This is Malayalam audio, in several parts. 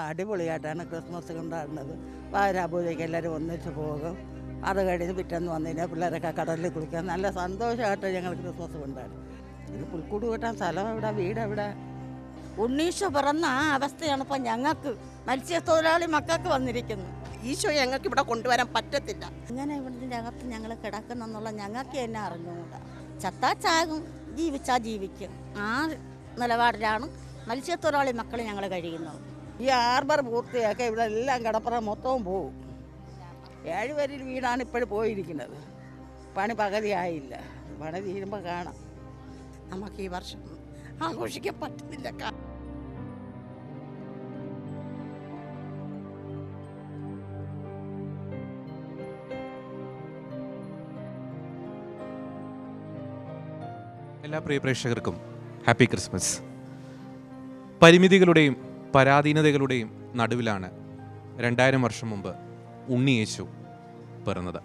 അടിപൊളിയായിട്ടാണ് ക്രിസ്മസ് കൊണ്ടാടുന്നത്. വാരാപൂജയ്ക്ക് എല്ലാവരും ഒന്നിച്ച് പോകും. അത് കഴിഞ്ഞ് പിറ്റേന്ന് വന്നു കഴിഞ്ഞാൽ പിള്ളേരൊക്കെ കടലിൽ കുളിക്കാൻ നല്ല സന്തോഷമായിട്ട് ഞങ്ങൾ ക്രിസ്മസ് കൊണ്ടാടും. ഇത് പുൽക്കൂട് കൂട്ടാൻ സ്ഥലം എവിടെ? വീട് എവിടെ? ഉണ്ണീശോ പിറന്ന ആ അവസ്ഥയാണ് ഇപ്പം ഞങ്ങൾക്ക് മത്സ്യത്തൊഴിലാളി മക്കൾക്ക് വന്നിരിക്കുന്നത്. ഈശോ ഞങ്ങൾക്ക് ഇവിടെ കൊണ്ടുവരാൻ പറ്റത്തില്ല. ഇങ്ങനെ ഇവിടുത്തെ അകത്ത് ഞങ്ങൾ കിടക്കുന്നെന്നുള്ള ഞങ്ങൾക്ക് തന്നെ അറിഞ്ഞുകൂടാ. ചത്താ ചാകും ജീവിച്ചാ ജീവിക്കും. ആ നിലപാടിലാണ് മത്സ്യത്തൊഴിലാളി മക്കൾ ഞങ്ങൾ കഴിയുന്നത്. ഈ ആർബർ പൂർത്തിയാക്കി ഇവിടെ എല്ലാം കിടപ്പറ മൊത്തവും പോവും. ഏഴ് പേരിൽ വീടാണ് ഇപ്പോഴും പോയിരിക്കുന്നത്. പണി പകുതിയായില്ല പണി തീരുമ്പോൾ കാണാം. നമുക്ക് ഈ വർഷം ആഘോഷിക്കാൻ പറ്റുന്നില്ല. എല്ലാ പ്രിയ പ്രേക്ഷകർക്കും ഹാപ്പി ക്രിസ്മസ്. പരിമിതികളുടെയും പരാധീനതകളുടെയും നടുവിലാണ് രണ്ടായിരം വർഷം മുമ്പ് ഉണ്ണിയേശു പിറന്നത്.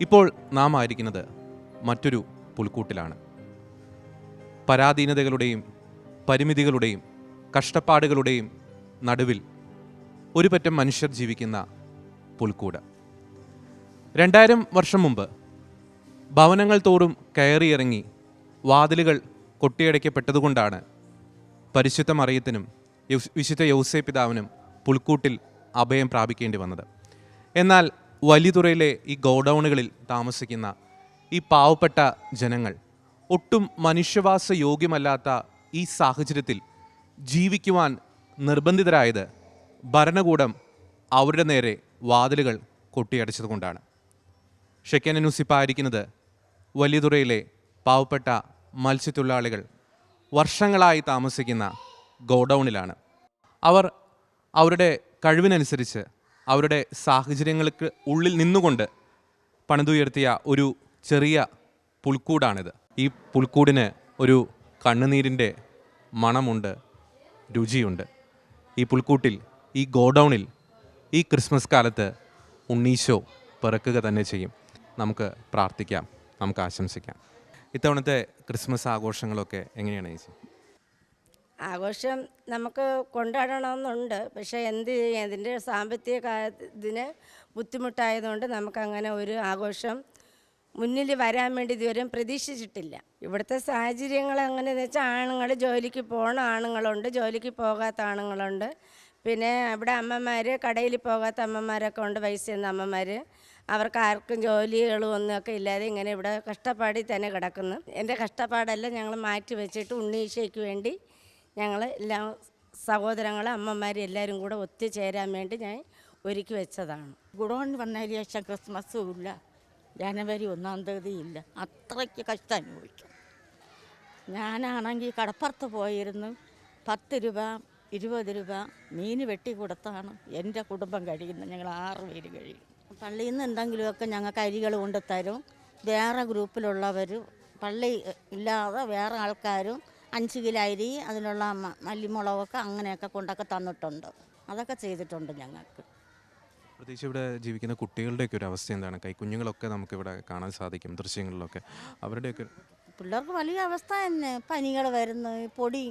ഇപ്പോൾ നാം ആയിരിക്കുന്നത് മറ്റൊരു പുൽക്കൂട്ടിലാണ്. പരാധീനതകളുടെയും പരിമിതികളുടെയും കഷ്ടപ്പാടുകളുടെയും നടുവിൽ ഒരു പറ്റം മനുഷ്യർ ജീവിക്കുന്ന പുൽക്കൂട്. രണ്ടായിരം വർഷം മുമ്പ് ഭവനങ്ങൾ തോറും കയറിയിറങ്ങി വാതിലുകൾ കൊട്ടിയടയ്ക്കപ്പെട്ടതുകൊണ്ടാണ് പരിശുദ്ധ മറിയത്തിനും വിശുദ്ധ യൗസേ പിതാവിനും പുൽക്കൂട്ടിൽ അഭയം പ്രാപിക്കേണ്ടി വന്നത്. എന്നാൽ വലിയതുറയിലെ ഈ ഗോഡൗണുകളിൽ താമസിക്കുന്ന ഈ പാവപ്പെട്ട ജനങ്ങൾ ഒട്ടും മനുഷ്യവാസ യോഗ്യമല്ലാത്ത ഈ സാഹചര്യത്തിൽ ജീവിക്കുവാൻ നിർബന്ധിതരായത് ഭരണകൂടം അവരുടെ നേരെ വാതിലുകൾ കൊട്ടിയടച്ചതുകൊണ്ടാണ്. ഷെക്കനുസിപ്പായിരിക്കുന്നത് വലിയതുറയിലെ പാവപ്പെട്ട മത്സ്യത്തൊഴിലാളികൾ വർഷങ്ങളായി താമസിക്കുന്ന ഗോഡൗണിലാണ്. അവർ അവരുടെ കഴിവിനനുസരിച്ച് അവരുടെ സാഹചര്യങ്ങൾക്ക് ഉള്ളിൽ നിന്നുകൊണ്ട് പണിതുയർത്തിയ ഒരു ചെറിയ പുൽക്കൂടാണിത്. ഈ പുൽക്കൂടിന് ഒരു കണ്ണുനീരിന്റെ മണമുണ്ട് രുചിയുണ്ട്. ഈ പുൽക്കൂട്ടിൽ ഈ ഗോഡൗണിൽ ഈ ക്രിസ്മസ് കാലത്ത് ഉണ്ണീശോ പിറക്കുക തന്നെ ചെയ്യും. നമുക്ക് പ്രാർത്ഥിക്കാം നമുക്ക് ആശംസിക്കാം. ഇത്തവണത്തെ ക്രിസ്മസ് ആഘോഷങ്ങളൊക്കെ എങ്ങനെയാണ് ചേച്ചി? ആഘോഷം നമുക്ക് കൊണ്ടാടണമെന്നുണ്ട്. പക്ഷേ എന്ത് അതിന്റെ സാമ്പത്തിക കാ- ഇതിന് ബുദ്ധിമുട്ടായതുകൊണ്ട് നമുക്കങ്ങനെ ഒരു ആഘോഷം മുന്നിൽ വരാൻ വേണ്ടി ഇതുവരെ പ്രതീക്ഷിച്ചിട്ടില്ല. ഇവിടുത്തെ സാഹചര്യങ്ങൾ എങ്ങനെയെന്ന് വെച്ചാൽ ആണുങ്ങൾ ജോലിക്ക് പോകണ ആണുങ്ങളുണ്ട് ജോലിക്ക് പോകാത്ത ആണുങ്ങളുണ്ട്. പിന്നെ അവിടെ അമ്മമാർ കടയിൽ പോകാത്ത അമ്മമാരൊക്കെ ഉണ്ട് ചെയ്യുന്ന അമ്മമാർ അവർക്ക് ആർക്കും ജോലികളും ഒന്നുമൊക്കെ ഇല്ലാതെ ഇങ്ങനെ ഇവിടെ കഷ്ടപ്പാടിൽ തന്നെ കിടക്കുന്നു. എന്റെ കഷ്ടപ്പാടെല്ലാം ഞങ്ങൾ മാറ്റി വെച്ചിട്ട് ഉണ്ണീശയ്ക്ക് വേണ്ടി ഞങ്ങൾ എല്ലാ സഹോദരങ്ങളും അമ്മമാരും എല്ലാവരും കൂടെ ഒത്തുചേരാൻ വേണ്ടി ഞാൻ ഒരുക്കി വെച്ചതാണ്. ഗുഡോൺ വന്നതിന് ശേഷം ക്രിസ്മസും ഇല്ല. ജനുവരി ഒന്നാം തീയതി ഇല്ല. അത്രയ്ക്ക് കഷ്ടം അനുഭവിക്കും. ഞാനാണെങ്കിൽ കടപ്പുറത്ത് പോയിരുന്നു. പത്ത് രൂപ ഇരുപത് രൂപ മീൻ വെട്ടി കൊടുത്താണ് എന്റെ കുടുംബം കഴിയുന്നത്. ഞങ്ങൾ ആറ് പേര് കഴിയും. പള്ളിയിൽ നിന്ന് എന്തെങ്കിലുമൊക്കെ ഞങ്ങൾക്ക് അരികൾ കൊണ്ട് തരും. വേറെ ഗ്രൂപ്പിലുള്ളവർ പള്ളി ഇല്ലാതെ വേറെ ആൾക്കാരും അഞ്ച് കിലോ അരി അതിനുള്ള മല്ലിമുളകൊക്കെ അങ്ങനെയൊക്കെ കൊണ്ടൊക്കെ തന്നിട്ടുണ്ട്. അതൊക്കെ ചെയ്തിട്ടുണ്ട് ഞങ്ങൾക്ക്. പ്രത്യേകിച്ച് ഇവിടെ ജീവിക്കുന്ന കുട്ടികളുടെയൊക്കെ ഒരു അവസ്ഥ എന്താണ്? കൈക്കുഞ്ഞുങ്ങളൊക്കെ നമുക്കിവിടെ കാണാൻ സാധിക്കും ദൃശ്യങ്ങളിലൊക്കെ. അവരുടെയൊക്കെ പിള്ളേർക്ക് വലിയ അവസ്ഥ തന്നെ. പനികൾ വരുന്നു പൊടി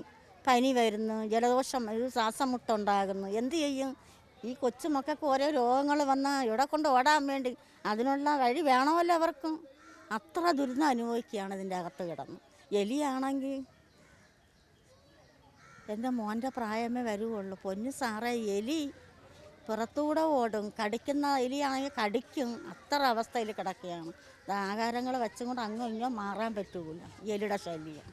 പനി വരുന്നു ജലദോഷം ഒരു ശ്വാസം മുട്ടുണ്ടാകുന്നു എന്ത് ചെയ്യും? ഈ കൊച്ചുമക്കൾക്ക് ഓരോ രോഗങ്ങൾ വന്നാൽ ഇവിടെ കൊണ്ട് ഓടാൻ വേണ്ടി അതിനുള്ള വഴി വേണമല്ലോ അവർക്കും. അത്ര ദുരിതം അനുഭവിക്കുകയാണ് ഇതിന്റെ അകത്ത് കിടന്ന്. എലിയാണെങ്കിൽ എന്റെ മോന്റെ പ്രായമേ വരുവുള്ളൂ. പൊന്നു സാറേ എലി പുറത്തൂടെ ഓടും. കടിക്കുന്ന എലിയാണെങ്കിൽ കടിക്കും. അത്ര അവസ്ഥയിൽ കിടക്കുകയാണ്. ആഹാരങ്ങൾ വെച്ചും കൊണ്ട് അങ്ങും ഇങ്ങോ മാറാൻ പറ്റൂല എലിയുടെ ശല്യം.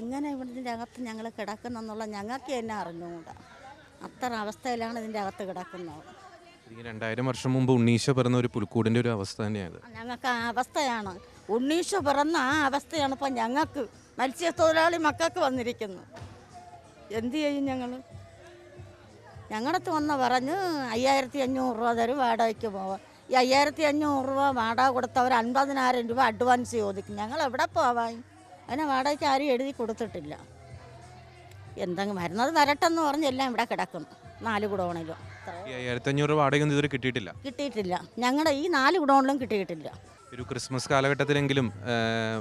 എങ്ങനെ ഇവിടുത്തെ അകത്ത് ഞങ്ങൾ കിടക്കുന്നെന്നുള്ള ഞങ്ങൾക്ക് തന്നെ അറിഞ്ഞുകൂടാ. അത്ര അവസ്ഥയിലാണ് ഇതിന്റെ അകത്ത് കിടക്കുന്നത്. രണ്ടായിരം വർഷം മുമ്പ് ഉണ്ണീശ പിറന്ന ഒരു പുൽക്കൂടിന്റെ ഒരു അവസ്ഥ തന്നെയാണ്. ഞങ്ങൾക്ക് ആ അവസ്ഥയാണ്. ഉണ്ണീശ പിറന്ന ആ അവസ്ഥയാണ് ഇപ്പം ഞങ്ങൾക്ക് മത്സ്യത്തൊഴിലാളി മക്കൾക്ക് വന്നിരിക്കുന്നു എന്ത് ചെയ്യും ഞങ്ങൾ ഞങ്ങളടുത്ത് വന്ന് പറഞ്ഞ് അയ്യായിരത്തി അഞ്ഞൂറ് രൂപ തരും വാടകയ്ക്ക് പോവാം ഈ അയ്യായിരത്തി അഞ്ഞൂറ് രൂപ വാടക കൊടുത്തവർ അൻപതിനായിരം രൂപ അഡ്വാൻസ് ചോദിക്കും. ഞങ്ങൾ എവിടെ പോവാൻ? അതിനെ വാടകയ്ക്ക് ആരും എഴുതി കൊടുത്തിട്ടില്ല. എന്തെങ്കിലും വരുന്നത് വരട്ടെന്ന് പറഞ്ഞ് എല്ലാം ഇവിടെ കിടക്കുന്നു. നാല് കുടോണിലും ഈ വാടകയൊന്നും ഇതുവരെ കിട്ടിയിട്ടില്ല? കിട്ടിയിട്ടില്ല. ഞങ്ങളുടെ ഈ നാല് കുടോണിലും കിട്ടിയിട്ടില്ല. ഒരു ക്രിസ്മസ് കാലഘട്ടത്തിലെങ്കിലും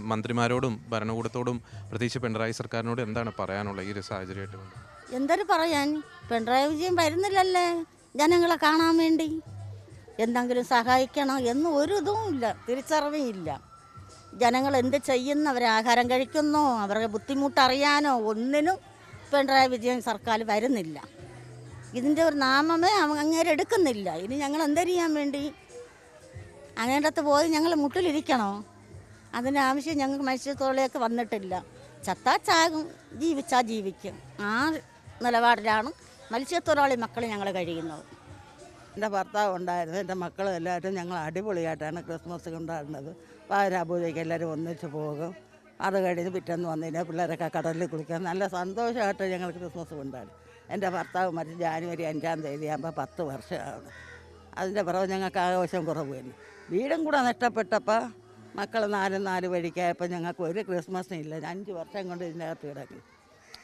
മന്ത്രിമാരോടും ഭരണകൂടത്തോടും പ്രത്യേകിച്ച് പിണറായി സർക്കാരിനോട് എന്താണ് പറയാനുള്ളത് ഈ ഒരു സാഹചര്യമായിട്ട് എന്തൊരു പറയാൻ? പിണറായി വിജയൻ വരുന്നില്ലല്ലേ? ജനങ്ങളെ കാണാൻ വേണ്ടി. എന്തെങ്കിലും സഹായിക്കണം എന്ന് ഒരു ഇതും ഇല്ല. തിരിച്ചറിവും ഇല്ല. ജനങ്ങൾ എന്ത് ചെയ്യുന്നു? അവർ ആഹാരം കഴിക്കുന്നോ. അവരുടെ ബുദ്ധിമുട്ടറിയാനോ? ഒന്നിനും പിണറായി വിജയൻ സർക്കാർ വരുന്നില്ല. ഇതിന്റെ ഒരു നാമമേ അങ്ങേരെ എടുക്കുന്നില്ല. ഇനി ഞങ്ങൾ എന്താ ചെയ്യാൻ വേണ്ടി? അങ്ങേടത്ത് പോയി ഞങ്ങൾ മുട്ടിലിരിക്കണോ? അതിന്റെ ആവശ്യം ഞങ്ങൾക്ക് മത്സ്യത്തൊഴിലേക്ക് വന്നിട്ടില്ല. ചത്താ ചാകും ജീവിച്ചാൽ ജീവിക്കും. ആ നിലപാടിലാണ് മത്സ്യത്തൊഴിലാളി മക്കൾ ഞങ്ങൾ കഴിയുന്നത്. എന്റെ ഭർത്താവ് ഉണ്ടായിരുന്നു. എന്റെ മക്കളും എല്ലാവരും ഞങ്ങൾ അടിപൊളിയായിട്ടാണ് ക്രിസ്മസ് കൊണ്ടാടുന്നത്. പാരാപൂജയ്ക്ക് എല്ലാവരും ഒന്നിച്ച് പോകും. അത് കഴിഞ്ഞ് പിറ്റേന്ന് വന്നതിന് പിള്ളേരൊക്കെ കടലിൽ കുളിക്കാൻ നല്ല സന്തോഷമായിട്ട് ഞങ്ങൾ ക്രിസ്മസ് കൊണ്ടാണ് എന്റെ ഭർത്താവ് മരിച്ച് ജാനുവരി അഞ്ചാം തീയതി ആകുമ്പോൾ പത്ത് വർഷമാണ്. അതിന്റെ പുറകെ ഞങ്ങൾക്ക് ആഘോഷം കുറവ് തന്നെ വീടും കൂടെ നഷ്ടപ്പെട്ടപ്പോൾ മക്കൾ നാലും നാല് വഴിക്കായപ്പോൾ ഞങ്ങൾക്ക് ഒരു ക്രിസ്മസിനില്ല അഞ്ച് വർഷം കൊണ്ട് ഇതിനകത്ത് കിടക്കും.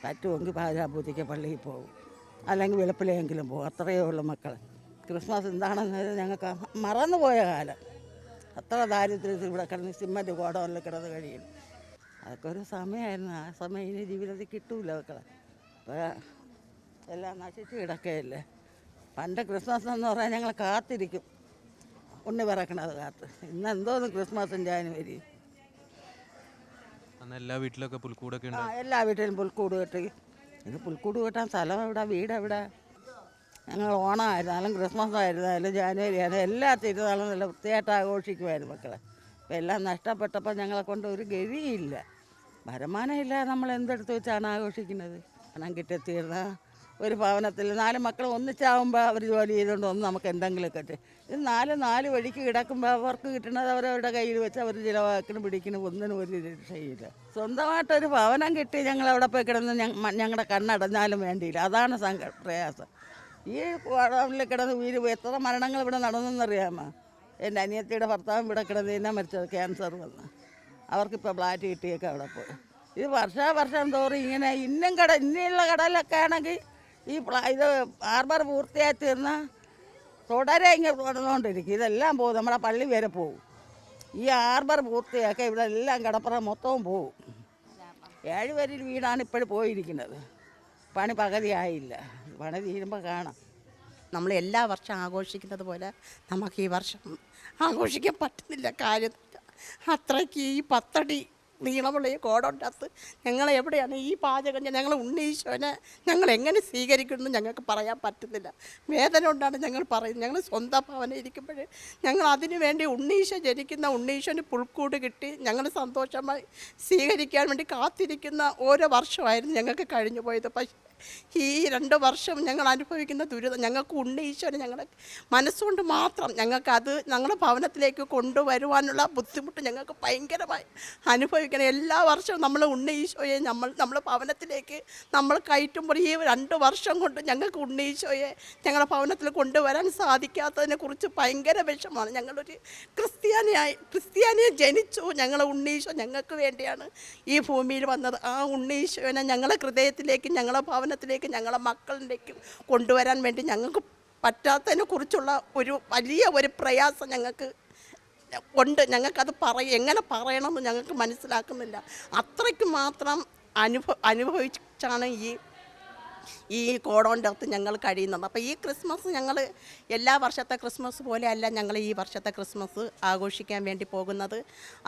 പറ്റുമെങ്കിൽ പാചകപൂജയ്ക്ക് പള്ളിയിൽ പോകും. അല്ലെങ്കിൽ വെളുപ്പിലെങ്കിലും പോകും. അത്രയേ ഉള്ളൂ മക്കൾ ക്രിസ്മസ് എന്താണെന്ന് ഞങ്ങൾക്ക് മറന്നു പോയ കാലം. അത്ര ദാരിദ്ര്യത്തിൽ ഇവിടെ കിടന്ന് സിമ്മന്റ് ഗോഡൗണിൽ കിടന്ന് കഴിയും. അതൊക്കെ ഒരു സമയമായിരുന്നു ആ സമയം ഇനി ജീവിതത്തിൽ കിട്ടൂല മക്കളെ. അപ്പോൾ എല്ലാം നശിച്ച് കിടക്കുകയല്ലേ. പണ്ട് ക്രിസ്മസ് എന്ന് പറഞ്ഞാൽ ഞങ്ങൾ കാത്തിരിക്കും. ഉണ്ണി പറക്കണത് കാത്ത്. ഇന്ന് എന്തോന്ന് ക്രിസ്മസും ജാനുവരി എല്ലാ വീട്ടിലൊക്കെ പുൽക്കൂടൊക്കെ ആ എല്ലാ വീട്ടിലും പുൽക്കൂട് കെട്ടി. ഇത് പുൽക്കൂട് കെട്ടാൻ സ്ഥലം എവിടെ? വീട് എവിടെ? ഞങ്ങൾ ഓണമായിരുന്നാലും ക്രിസ്മസ് ആയിരുന്നാലും ജാനുവരി ആയാലും എല്ലാ തിരുനാളും നല്ല വൃത്തിയായിട്ട് ആഘോഷിക്കുമായിരുന്നു മക്കളെ. ഇപ്പം എല്ലാം നഷ്ടപ്പെട്ടപ്പോൾ ഞങ്ങളെ കൊണ്ട് ഒരു ഗതിയില്ല. വരുമാനം ഇല്ല നമ്മൾ എന്തെടുത്ത് വെച്ചാണ് ആഘോഷിക്കുന്നത്. പണം കിട്ടിത്തീർന്ന ഒരു ഭവനത്തിൽ നാല് മക്കൾ ഒന്നിച്ചാവുമ്പോൾ അവർ ജോലി ചെയ്തുകൊണ്ട് ഒന്ന് നമുക്ക് എന്തെങ്കിലും കിട്ടും ഇത് നാല് നാല് വഴിക്ക് കിടക്കുമ്പോൾ അവർക്ക് കിട്ടുന്നത് അവരവരുടെ കയ്യിൽ വെച്ച് അവർ ചിലവാക്കണം പിടിക്കണം ഒന്നിനും ഒരു രക്ഷയില്ല. സ്വന്തമായിട്ടൊരു ഭവനം കിട്ടി ഞങ്ങൾ അവിടെ പോയി കിടന്ന് ഞങ്ങളുടെ കണ്ണടഞ്ഞാലും വേണ്ടിയില്ല. അതാണ് സങ്ക പ്രയാസം. ഈ കുളത്തിൽ കിടന്ന് വീര് എത്ര മരണങ്ങൾ ഇവിടെ നടന്നെന്നറിയാമോ എന്റെ അനിയത്തിയുടെ ഭർത്താവ് ഇവിടെ കിടന്ന് തന്നെ മരിച്ചത്? ക്യാൻസർ വന്ന്. അവർക്കിപ്പോൾ ഫ്ലാറ്റ് കിട്ടിയൊക്കെ അവിടെ പോയി. ഇത് വർഷാവർഷം തോറും ഇങ്ങനെ ഇന്നും കട ഇനിയുള്ള കടലൊക്കെ ആണെങ്കിൽ ഈ ഇത് ഹാർബർ പൂർത്തിയായി തീർന്ന തുടരെ ഇങ്ങനെ തുടർന്നുകൊണ്ടിരിക്കും ഇതെല്ലാം പോകും നമ്മുടെ പള്ളി വരെ പോകും. ഈ ഹാർബർ പൂർത്തിയാക്കി ഇവിടെ എല്ലാം കടപ്പുറം മൊത്തവും പോകും. ഏഴുപേരിൽ വീടാണ് ഇപ്പോഴും പോയിരിക്കുന്നത്. പണി പകുതിയായില്ല പണി തീരുമ്പോൾ കാണാം. നമ്മൾ എല്ലാ വർഷം ആഘോഷിക്കുന്നത് പോലെ നമുക്ക് ഈ വർഷം ആഘോഷിക്കാൻ പറ്റുന്നില്ല കാര്യത്തില്ല അത്രയ്ക്ക് ഈ പത്തടി നീളമുള്ള ഈ കോടൊണ്ടത്ത് ഞങ്ങൾ എവിടെയാണ് ഈ പാചകം ഞങ്ങൾ ഉണ്ണീശോനെ ഞങ്ങൾ എങ്ങനെ സ്വീകരിക്കുമെന്ന് ഞങ്ങൾക്ക് പറയാൻ പറ്റുന്നില്ല. വേദന കൊണ്ടാണ് ഞങ്ങൾ പറയുന്നത്. ഞങ്ങൾ സ്വന്തം ഭവനം ഇരിക്കുമ്പോൾ ഞങ്ങൾ അതിനു വേണ്ടി ഉണ്ണീശോ ജനിക്കുന്ന ഉണ്ണീശോന് പുൽക്കൂട് കിട്ടി ഞങ്ങൾ സന്തോഷമായി സ്വീകരിക്കാൻ വേണ്ടി കാത്തിരിക്കുന്ന ഓരോ വർഷമായിരുന്നു ഞങ്ങൾക്ക് കഴിഞ്ഞു പോയത്. പക്ഷേ ഈ രണ്ട് വർഷം ഞങ്ങൾ അനുഭവിക്കുന്ന ദുരിതം ഞങ്ങൾക്ക് ഉണ്ണീശോനെ ഞങ്ങളുടെ മനസ്സുകൊണ്ട് മാത്രം ഞങ്ങൾക്കത് ഞങ്ങളുടെ ഭവനത്തിലേക്ക് കൊണ്ടുവരുവാനുള്ള ബുദ്ധിമുട്ട് ഞങ്ങൾക്ക് ഭയങ്കരമായി അനുഭവിക്കണം എല്ലാ വർഷവും നമ്മൾ ഉണ്ണീശോയെ നമ്മൾ നമ്മൾ ഭവനത്തിലേക്ക് നമ്മൾ കയറ്റുമ്പോൾ ഈ രണ്ട് വർഷം കൊണ്ട് ഞങ്ങൾക്ക് ഉണ്ണീശോയെ ഞങ്ങളുടെ ഭവനത്തിൽ കൊണ്ടുവരാൻ സാധിക്കാത്തതിനെ കുറിച്ച് ഭയങ്കര വിഷമമാണ്. ഞങ്ങളൊരു ക്രിസ്ത്യാനിയായി ക്രിസ്ത്യാനിയെ ജനിച്ചു. ഞങ്ങളെ ഉണ്ണീശോ ഞങ്ങൾക്ക് വേണ്ടിയാണ് ഈ ഭൂമിയിൽ വന്നത്. ആ ഉണ്ണീശോനെ ഞങ്ങളെ ഹൃദയത്തിലേക്കും ഞങ്ങളെ ഭവനത്തിലേക്ക് ഞങ്ങളെ മക്കളിലേക്കും കൊണ്ടുവരാൻ വേണ്ടി ഞങ്ങൾക്ക് പറ്റാത്തതിനെ കുറിച്ചുള്ള ഒരു വലിയ ഒരു പ്രയാസം ഞങ്ങൾക്ക് ഉണ്ട് ഞങ്ങൾക്കത് പറയ എങ്ങനെ പറയണമെന്ന് ഞങ്ങൾക്ക് മനസ്സിലാക്കുന്നില്ല. അത്രയ്ക്ക് മാത്രം അനുഭവ അനുഭവിച്ചാണ് ഈ ഈ കോടോന്റെ അകത്ത് ഞങ്ങൾ കഴിയുന്നത്. അപ്പോൾ ഈ ക്രിസ്മസ് ഞങ്ങൾ എല്ലാ വർഷത്തെ ക്രിസ്മസ് പോലെ അല്ല ഞങ്ങൾ ഈ വർഷത്തെ ക്രിസ്മസ് ആഘോഷിക്കാൻ വേണ്ടി പോകുന്നത്.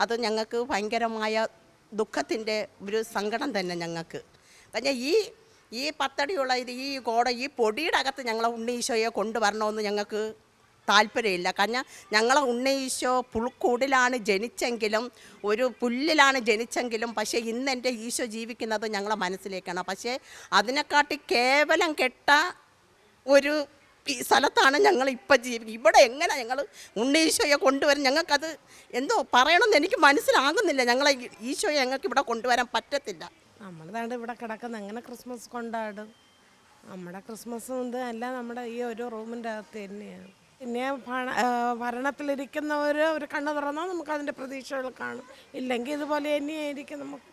അത് ഞങ്ങൾക്ക് ഭയങ്കരമായ ദുഃഖത്തിന്റെ ഒരു സങ്കടം തന്നെ ഞങ്ങൾക്ക്. കാരണം ഈ ഈ പത്തടിയുള്ള ഇത് ഈ കോട ഈ പൊടിയുടെ അകത്ത് ഞങ്ങളെ ഉണ്ണീശോയെ കൊണ്ടുവരണമെന്ന് ഞങ്ങൾക്ക് താല്പര്യമില്ല. കാരണം ഞങ്ങളെ ഉണ്ണീശോ പുൽക്കൂടിലാണ് ജനിച്ചെങ്കിലും ഒരു പുല്ലിലാണ് ജനിച്ചെങ്കിലും പക്ഷേ ഇന്ന് എന്റെ ഈശോ ജീവിക്കുന്നത് ഞങ്ങളെ മനസ്സിലേക്കാണ്. പക്ഷേ അതിനെക്കാട്ടി കേവലം കെട്ട ഒരു ഈ സ്ഥലത്താണ് ഞങ്ങൾ ഇപ്പം ജീവിക്കുന്നത് ഇവിടെ എങ്ങനെ ഞങ്ങൾ ഉണ്ണീശോയെ കൊണ്ടുവരും? ഞങ്ങൾക്കത് എന്തോ പറയണമെന്ന് എനിക്ക് മനസ്സിലാകുന്നില്ല. ഞങ്ങളെ ഈശോയെ ഞങ്ങൾക്ക് ഇവിടെ കൊണ്ടുവരാൻ പറ്റത്തില്ല. നമ്മൾ ദാണ്ട് ഇവിടെ കിടക്കുന്ന എങ്ങനെ ക്രിസ്മസ് കൊണ്ടാടും. നമ്മുടെ ക്രിസ്മസ് ഇത് അല്ല നമ്മുടെ ഈ ഒരു റൂമിന്റെ അകത്ത് തന്നെയാണ്. പിന്നെ ഭണ ഭരണത്തിലിരിക്കുന്നവർ ഒരു കണ്ണു തുറന്നാൽ നമുക്ക് അതിന്റെ പ്രതീക്ഷകൾ കാണും. ഇല്ലെങ്കിൽ ഇതുപോലെ തന്നെയായിരിക്കും നമുക്ക്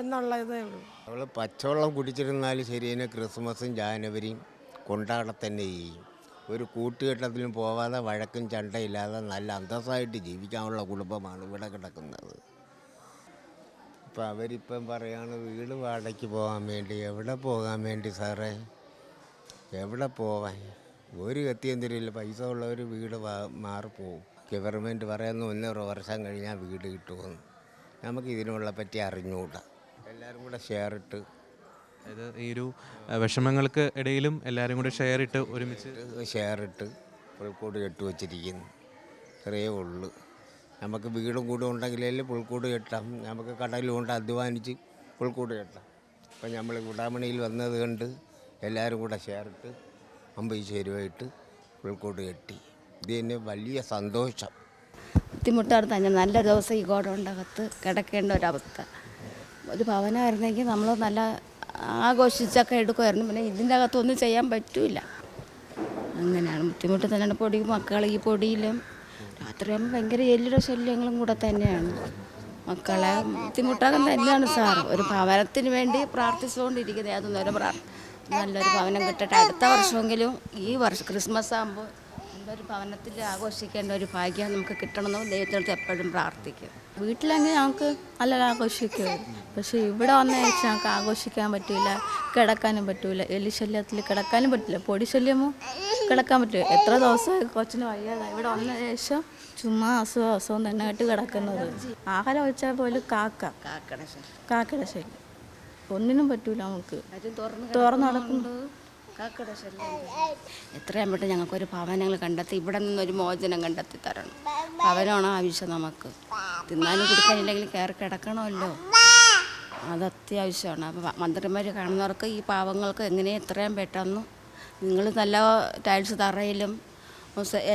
എന്നുള്ള ഇതേ ഉള്ളൂ. അവൾ പച്ചവെള്ളം കുടിച്ചിരുന്നാലും ശരി തന്നെ ക്രിസ്മസും ജാനുവരിയും കൊണ്ടാട തന്നെ ചെയ്യും. ഒരു കൂട്ടുകെട്ടത്തിലും പോവാതെ വഴക്കും ചണ്ടയില്ലാതെ നല്ല അന്തസ്സായിട്ട് ജീവിക്കാനുള്ള കുടുംബമാണ് ഇവിടെ കിടക്കുന്നത്. ഇപ്പം അവരിപ്പം പറയാണ് വീട് വാടകയ്ക്ക് പോകാൻ വേണ്ടി എവിടെ പോകാൻ വേണ്ടി സാറേ? എവിടെ പോവാൻ? ഒരു കത്തിയും തരില്ല പൈസ ഉള്ളവർ വീട് മാറിപ്പോവും. ഗവൺമെന്റ് പറയുന്ന ഒന്നര വർഷം കഴിഞ്ഞാൽ വീട് കിട്ടുമെന്ന്. നമുക്ക് ഇതിനുള്ള പറ്റി അറിഞ്ഞുകൂടാ എല്ലാവരും കൂടെ ഷെയർ ഇട്ട്. അതായത് ഈ ഒരു വിഷമങ്ങൾക്ക് ഇടയിലും എല്ലാവരും കൂടെ ഷെയർ ഇട്ട് ഒരുമിച്ച് ഷെയർ ഇട്ട് പുൽക്കൂട് കെട്ടുവച്ചിരിക്കുന്നു ഇത്രയേ ഉള്ളൂ. നമുക്ക് വീടും കൂടും ഉണ്ടെങ്കിലേ പുൽക്കൂട് കെട്ടാം. നമുക്ക് കടലും കൊണ്ട് അധ്വാനിച്ച് പുൽക്കൂട് കെട്ടാം. അപ്പം നമ്മൾ കുടാമണിയിൽ വന്നത് കണ്ട് എല്ലാവരും കൂടെ ഷെയർ ഇട്ട് അമ്പത് ചേരുവായിട്ട് പുൽക്കൂട് കെട്ടി. ഇത് തന്നെ വലിയ സന്തോഷം. ബുദ്ധിമുട്ടാണ് തന്നെ. നല്ല ദിവസം ഈ ഗോഡൗണ്ടകത്ത് കിടക്കേണ്ട ഒരവസ്ഥ ഒരു ഭവനമായിരുന്നെങ്കിൽ നമ്മൾ നല്ല ആഘോഷിച്ചൊക്കെ എടുക്കുമായിരുന്നു. പിന്നെ ഇതിന്റെ അകത്തൊന്നും ചെയ്യാൻ പറ്റില്ല അങ്ങനെയാണ് ബുദ്ധിമുട്ട് തന്നെയാണ് പൊടി മക്കൾ ഈ പൊടിയിലും. രാത്രിയാകുമ്പോൾ ഭയങ്കര എല്ലിയുടെ ശല്യങ്ങളും കൂടെ തന്നെയാണ്. മക്കളെ ബുദ്ധിമുട്ടാകാൻ തന്നെയാണ് സാർ. ഒരു ഭവനത്തിന് വേണ്ടി പ്രാർത്ഥിച്ചുകൊണ്ടിരിക്കുന്നത് അതൊന്നും ഒരു പ്രാർ നല്ലൊരു ഭവനം കിട്ടട്ടെ അടുത്ത വർഷമെങ്കിലും ഈ വർഷം ക്രിസ്മസ് ആകുമ്പോൾ നല്ലൊരു ഭവനത്തിൽ ആഘോഷിക്കേണ്ട ഒരു ഭാഗ്യം നമുക്ക് കിട്ടണമെന്ന് ദൈവത്തിനടുത്ത് എപ്പോഴും പ്രാർത്ഥിക്കും. വീട്ടിലെങ്കിൽ ഞങ്ങൾക്ക് നല്ല ആഘോഷിക്കുമായിരുന്നു പക്ഷേ ഇവിടെ വന്ന ശേഷം ഞങ്ങൾക്ക് ആഘോഷിക്കാൻ പറ്റില്ല കിടക്കാനും പറ്റില്ല എലി ശല്യത്തിൽ കിടക്കാനും പറ്റില്ല പൊടി ശല്യമോ കിടക്കാൻ പറ്റില്ല എത്ര ദിവസമായി കൊച്ചിന് വയ്യാതായി. ഇവിടെ വന്ന ശേഷം ചുമ്മാ അസുഖം അസുഖം തന്നെ ആയിട്ട് കിടക്കുന്നത്. ആഹാരം വെച്ചാൽ പോലും കാക്ക. കാക്കയുടെ ശല്യം. ഒന്നിനും പറ്റൂല നമുക്ക്. തുറന്നു നടക്കുന്നു. എത്രയും പെട്ടെന്ന് ഞങ്ങൾക്കൊരു ഭവനങ്ങൾ കണ്ടെത്തി ഇവിടെ നിന്നൊരു മോചനം കണ്ടെത്തി തരണം. ഭവനമാണ് ആവശ്യം നമുക്ക്? തിന്നാനും കുടിക്കാനില്ലെങ്കിൽ കയറി കിടക്കണമല്ലോ. അത് അത്യാവശ്യമാണ്. അപ്പോൾ മന്ത്രിമാർ കാണുന്നവർക്ക് ഈ പാവങ്ങൾക്ക് എങ്ങനെ എത്രയും പെട്ടെന്ന് നിങ്ങൾ നല്ല ടൈൽസ് തറയിലും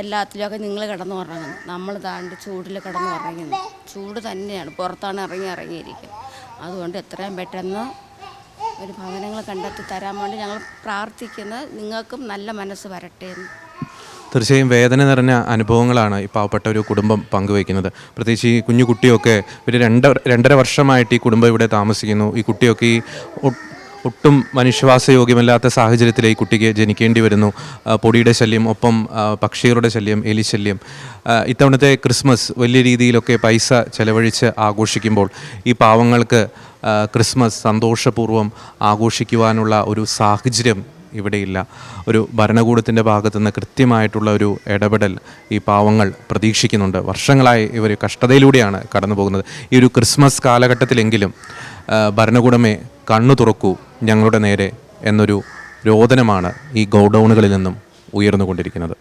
എല്ലാത്തിലുമൊക്കെ നിങ്ങൾ കിടന്ന് ഉറങ്ങുന്നു നമ്മൾ താണ്ട് ചൂടിൽ കിടന്ന് ഉറങ്ങുന്നു ചൂട് തന്നെയാണ്. പുറത്താണ് ഇറങ്ങി ഇറങ്ങിയിരിക്കുന്നത്. അതുകൊണ്ട് എത്രയും പെട്ടെന്ന് ഒരു ഭവനങ്ങൾ കണ്ടെത്തി തരാൻ വേണ്ടി ഞങ്ങൾ പ്രാർത്ഥിക്കുന്നത് നിങ്ങൾക്കും നല്ല മനസ്സ് വരട്ടെ എന്ന്. തീർച്ചയായും വേദന നിറഞ്ഞ അനുഭവങ്ങളാണ് ഈ പാവപ്പെട്ട ഒരു കുടുംബം പങ്കുവയ്ക്കുന്നത്. പ്രത്യേകിച്ച് ഈ കുഞ്ഞു കുട്ടിയൊക്കെ ഒരു രണ്ട് രണ്ടര വർഷമായിട്ട് ഈ കുടുംബം ഇവിടെ താമസിക്കുന്നു. ഈ കുട്ടിയൊക്കെ ഈ ഒട്ടും മനുഷ്യവാസയോഗ്യമല്ലാത്ത സാഹചര്യത്തിൽ ഈ കുട്ടിക്ക് ജനിക്കേണ്ടി വരുന്നു. പൊടിയുടെ ശല്യം ഒപ്പം പക്ഷികളുടെ ശല്യം എലിശല്യം ഇത്തവണത്തെ ക്രിസ്മസ് വലിയ രീതിയിലൊക്കെ പൈസ ചെലവഴിച്ച് ആഘോഷിക്കുമ്പോൾ ഈ പാവങ്ങൾക്ക് ക്രിസ്മസ് സന്തോഷപൂർവം ആഘോഷിക്കുവാനുള്ള ഒരു സാഹചര്യം ഇവിടെയില്ല. ഒരു ഭരണകൂടത്തിന്റെ ഭാഗത്തു നിന്ന് കൃത്യമായിട്ടുള്ള ഒരു ഇടപെടൽ ഈ പാവങ്ങൾ പ്രതീക്ഷിക്കുന്നുണ്ട്. വർഷങ്ങളായി ഇവർ കഷ്ടതയിലൂടെയാണ് കടന്നു പോകുന്നത് ഈ ഒരു ക്രിസ്മസ് കാലഘട്ടത്തിലെങ്കിലും ഭരണകൂടമേ കണ്ണു തുറക്കൂ ഞങ്ങളുടെ നേരെ എന്നൊരു രോദനമാണ് ഈ ഗോഡൗണുകളിൽ നിന്നും ഉയർന്നുകൊണ്ടിരിക്കുന്നത്.